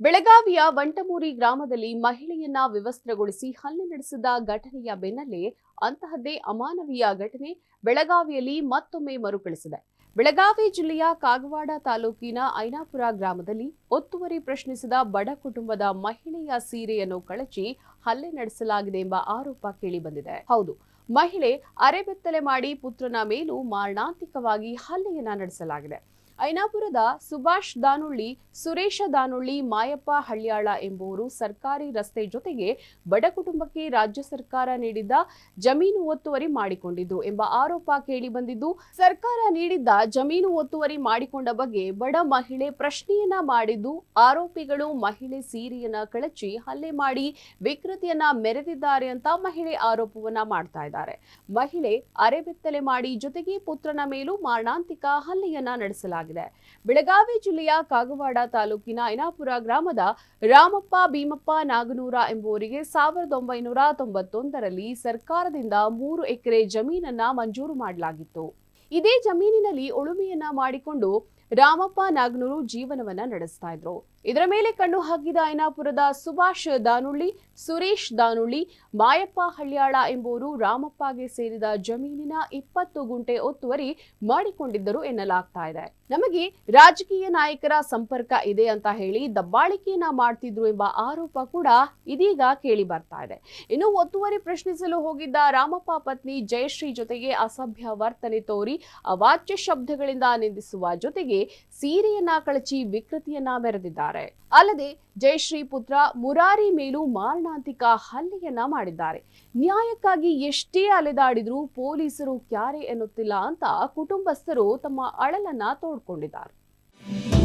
ಬೆಳಗಾವಿಯ ವಂಟಮೂರಿ ಗ್ರಾಮದಲ್ಲಿ ಮಹಿಳೆಯನ್ನ ವಿವಸ್ತ್ರಗೊಳಿಸಿ ಹಲ್ಲೆ ನಡೆಸಿದ ಘಟನೆಯ ಬೆನ್ನಲ್ಲೇ ಅಂತಹದ್ದೇ ಅಮಾನವೀಯ ಘಟನೆ ಬೆಳಗಾವಿಯಲ್ಲಿ ಮತ್ತೊಮ್ಮೆ ಮರುಕಳಿಸಿದೆ. ಬೆಳಗಾವಿ ಜಿಲ್ಲೆಯ ಕಾಗವಾಡ ತಾಲೂಕಿನ ಐನಾಪುರ ಗ್ರಾಮದಲ್ಲಿ ಒತ್ತುವರಿ ಪ್ರಶ್ನಿಸಿದ ಬಡ ಕುಟುಂಬದ ಮಹಿಳೆಯ ಸೀರೆಯನ್ನು ಕಳಚಿ ಹಲ್ಲೆ ನಡೆಸಲಾಗಿದೆ ಎಂಬ ಆರೋಪ ಕೇಳಿಬಂದಿದೆ. ಹೌದು, ಮಹಿಳೆ ಅರೆಬೆತ್ತಲೆ ಮಾಡಿ ಪುತ್ರನ ಮೇಲೂ ಮಾರಣಾಂತಿಕವಾಗಿ ಹಲ್ಲೆಯನ್ನ ನಡೆಸಲಾಗಿದೆ. ಐನಾಪುರದ ಸುಭಾಷ್ ದಾನುಳ್ಳಿ, ಸುರೇಶ ದಾನುಳ್ಳಿ, ಮಾಯಪ್ಪ ಹಳ್ಯಾಳ ಎಂಬುವರು ಸರ್ಕಾರಿ ರಸ್ತೆ ಜೊತೆಗೆ ಬಡ ಕುಟುಂಬಕ್ಕೆ ರಾಜ್ಯ ಸರ್ಕಾರ ನೀಡಿದ್ದ ಜಮೀನು ಒತ್ತುವರಿ ಮಾಡಿಕೊಂಡಿದ್ದು ಎಂಬ ಆರೋಪ ಕೇಳಿ ಬಂದಿದ್ದು, ಸರ್ಕಾರ ನೀಡಿದ್ದ ಜಮೀನು ಒತ್ತುವರಿ ಮಾಡಿಕೊಂಡ ಬಗ್ಗೆ ಬಡ ಮಹಿಳೆ ಪ್ರಶ್ನೆಯನ್ನ ಮಾಡಿದ್ದು, ಆರೋಪಿಗಳು ಮಹಿಳೆ ಸೀರೆಯನ್ನ ಕಳಚಿ ಹಲ್ಲೆ ಮಾಡಿ ವಿಕೃತಿಯನ್ನ ಮೆರೆದಿದ್ದಾರೆ ಅಂತ ಮಹಿಳೆ ಆರೋಪವನ್ನ ಮಾಡ್ತಾ ಇದ್ದಾರೆ. ಮಹಿಳೆ ಅರೆಬೆತ್ತಲೆ ಮಾಡಿ ಜೊತೆಗೆ ಪುತ್ರನ ಮೇಲೂ ಮಾರಣಾಂತಿಕ ಹಲ್ಲೆಯನ್ನ ನಡೆಸಲಾಗಿದೆ. ಬೆಳಗಾವಿ ಜಿಲ್ಲೆಯ ಕಾಗವಾಡ ತಾಲೂಕಿನ ಐನಾಪುರ ಗ್ರಾಮದ ರಾಮಪ್ಪ, ಭೀಮಪ್ಪ, ನಾಗನೂರ ಎಂಬುವರಿಗೆ ಸಾವಿರದ ಒಂಬೈನೂರ ತೊಂಬತ್ತೊಂದರಲ್ಲಿ ಸರ್ಕಾರದಿಂದ ಮೂರು ಎಕರೆ ಜಮೀನನ್ನ ಮಂಜೂರು ಮಾಡಲಾಗಿತ್ತು. ಇದೇ ಜಮೀನಿನಲ್ಲಿ ಉಳುಮೆಯನ್ನ ಮಾಡಿಕೊಂಡು ರಾಮಪ್ಪ, ನಾಗನೂರು ಜೀವನವನ್ನ ನಡೆಸ್ತಾ ಇದ್ರು. ಇದರ ಮೇಲೆ ಕಣ್ಣು ಹಾಕಿದ ಐನಾಪುರದ ಸುಭಾಷ್ ದಾನುಳ್ಳಿ, ಸುರೇಶ್ ದಾನುಳ್ಳಿ, ಮಾಯಪ್ಪ ಹಳ್ಯಾಳ ಎಂಬುವರು ರಾಮಪ್ಪಗೆ ಸೇರಿದ ಜಮೀನಿನ ಇಪ್ಪತ್ತು ಗುಂಟೆ ಒತ್ತುವರಿ ಮಾಡಿಕೊಂಡಿದ್ದರು ಎನ್ನಲಾಗ್ತಾ ಇದೆ. ನಮಗೆ ರಾಜಕೀಯ ನಾಯಕರ ಸಂಪರ್ಕ ಇದೆ ಅಂತ ಹೇಳಿ ದಬ್ಬಾಳಿಕೆಯನ್ನ ಮಾಡ್ತಿದ್ರು ಎಂಬ ಆರೋಪ ಕೂಡ ಇದೀಗ ಕೇಳಿ ಬರ್ತಾ ಇದೆ. ಇನ್ನು ಒತ್ತುವರಿ ಪ್ರಶ್ನಿಸಲು ಹೋಗಿದ್ದ ರಾಮಪ್ಪ ಪತ್ನಿ ಜಯಶ್ರೀ ಜೊತೆಗೆ ಅಸಭ್ಯ ವರ್ತನೆ ತೋರಿ ಅವಾಚ್ಯ ಶಬ್ದಗಳಿಂದ ನಿಂದಿಸುವ ಜೊತೆಗೆ ಸೀರೆಯನ್ನ ಕಳಚಿ ವಿಕೃತಿಯನ್ನ ಮೆರೆದಿದ್ದಾರೆ. ಅಲ್ಲದೆ ಜಯಶ್ರೀ ಪುತ್ರ ಮುರಾರಿ ಮೇಲೂ ಮಾರಣಾಂತಿಕ ಹಲ್ಲೆಯನ್ನ ಮಾಡಿದ್ದಾರೆ. ನ್ಯಾಯಕ್ಕಾಗಿ ಎಷ್ಟೇ ಅಲೆದಾಡಿದ್ರೂ ಪೊಲೀಸರು ಕ್ಯಾರೆ ಎನ್ನುತ್ತಿಲ್ಲ ಅಂತ ಕುಟುಂಬಸ್ಥರು ತಮ್ಮ ಅಳಲನ್ನ ತೋಡ್ಕೊಂಡಿದ್ದಾರೆ